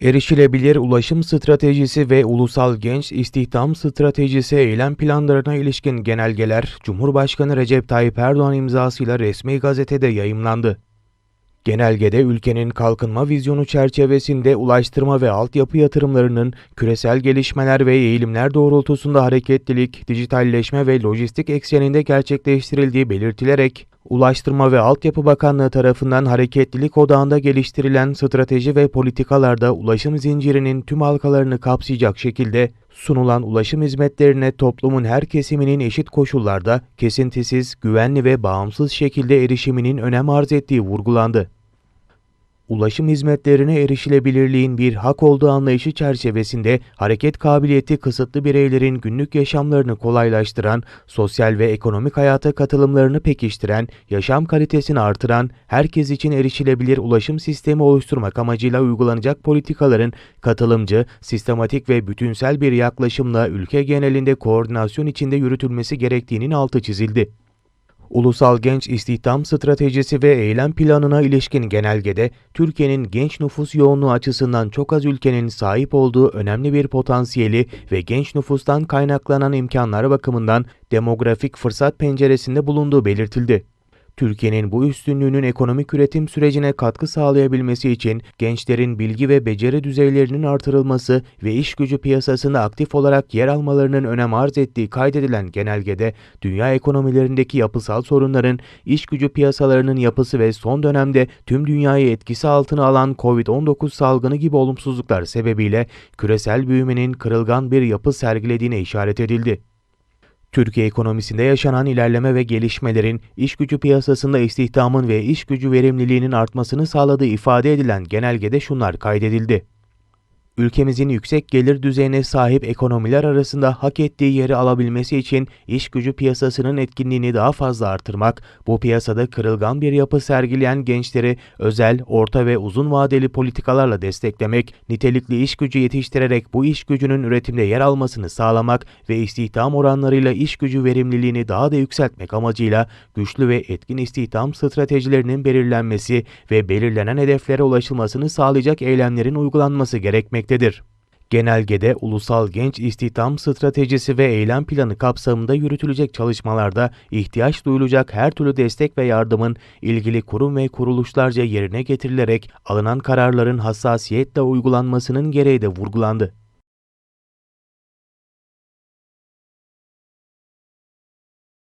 Erişilebilir ulaşım stratejisi ve ulusal genç istihdam stratejisi eylem planlarına ilişkin genelgeler Cumhurbaşkanı Recep Tayyip Erdoğan imzasıyla resmi gazetede yayımlandı. Genelgede ülkenin kalkınma vizyonu çerçevesinde ulaştırma ve altyapı yatırımlarının küresel gelişmeler ve eğilimler doğrultusunda hareketlilik, dijitalleşme ve lojistik ekseninde gerçekleştirildiği belirtilerek, Ulaştırma ve Altyapı Bakanlığı tarafından hareketlilik odağında geliştirilen strateji ve politikalarda ulaşım zincirinin tüm halkalarını kapsayacak şekilde sunulan ulaşım hizmetlerine toplumun her kesiminin eşit koşullarda kesintisiz, güvenli ve bağımsız şekilde erişiminin önem arz ettiği vurgulandı ulaşım hizmetlerine erişilebilirliğin bir hak olduğu anlayışı çerçevesinde hareket kabiliyeti kısıtlı bireylerin günlük yaşamlarını kolaylaştıran, sosyal ve ekonomik hayata katılımlarını pekiştiren, yaşam kalitesini artıran, herkes için erişilebilir ulaşım sistemi oluşturmak amacıyla uygulanacak politikaların katılımcı, sistematik ve bütünsel bir yaklaşımla ülke genelinde koordinasyon içinde yürütülmesi gerektiğinin altı çizildi. Ulusal Genç İstihdam Stratejisi ve Eylem Planına ilişkin genelgede, Türkiye'nin genç nüfus yoğunluğu açısından çok az ülkenin sahip olduğu önemli bir potansiyeli ve genç nüfustan kaynaklanan imkanlar bakımından demografik fırsat penceresinde bulunduğu belirtildi. Türkiye'nin bu üstünlüğünün ekonomik üretim sürecine katkı sağlayabilmesi için gençlerin bilgi ve beceri düzeylerinin artırılması ve iş gücü piyasasında aktif olarak yer almalarının önem arz ettiği kaydedilen genelgede dünya ekonomilerindeki yapısal sorunların, iş gücü piyasalarının yapısı ve son dönemde tüm dünyayı etkisi altına alan COVID-19 salgını gibi olumsuzluklar sebebiyle küresel büyümenin kırılgan bir yapı sergilediğine işaret edildi. Türkiye ekonomisinde yaşanan ilerleme ve gelişmelerin iş gücü piyasasında istihdamın ve iş gücü verimliliğinin artmasını sağladığı ifade edilen genelgede şunlar kaydedildi ülkemizin yüksek gelir düzeyine sahip ekonomiler arasında hak ettiği yeri alabilmesi için iş gücü piyasasının etkinliğini daha fazla artırmak, bu piyasada kırılgan bir yapı sergileyen gençleri özel, orta ve uzun vadeli politikalarla desteklemek, nitelikli iş gücü yetiştirerek bu iş gücünün üretimde yer almasını sağlamak ve istihdam oranlarıyla iş gücü verimliliğini daha da yükseltmek amacıyla güçlü ve etkin istihdam stratejilerinin belirlenmesi ve belirlenen hedeflere ulaşılmasını sağlayacak eylemlerin uygulanması gerekmektedir edilmektedir. Genelgede ulusal genç istihdam stratejisi ve eylem planı kapsamında yürütülecek çalışmalarda ihtiyaç duyulacak her türlü destek ve yardımın ilgili kurum ve kuruluşlarca yerine getirilerek alınan kararların hassasiyetle uygulanmasının gereği de vurgulandı.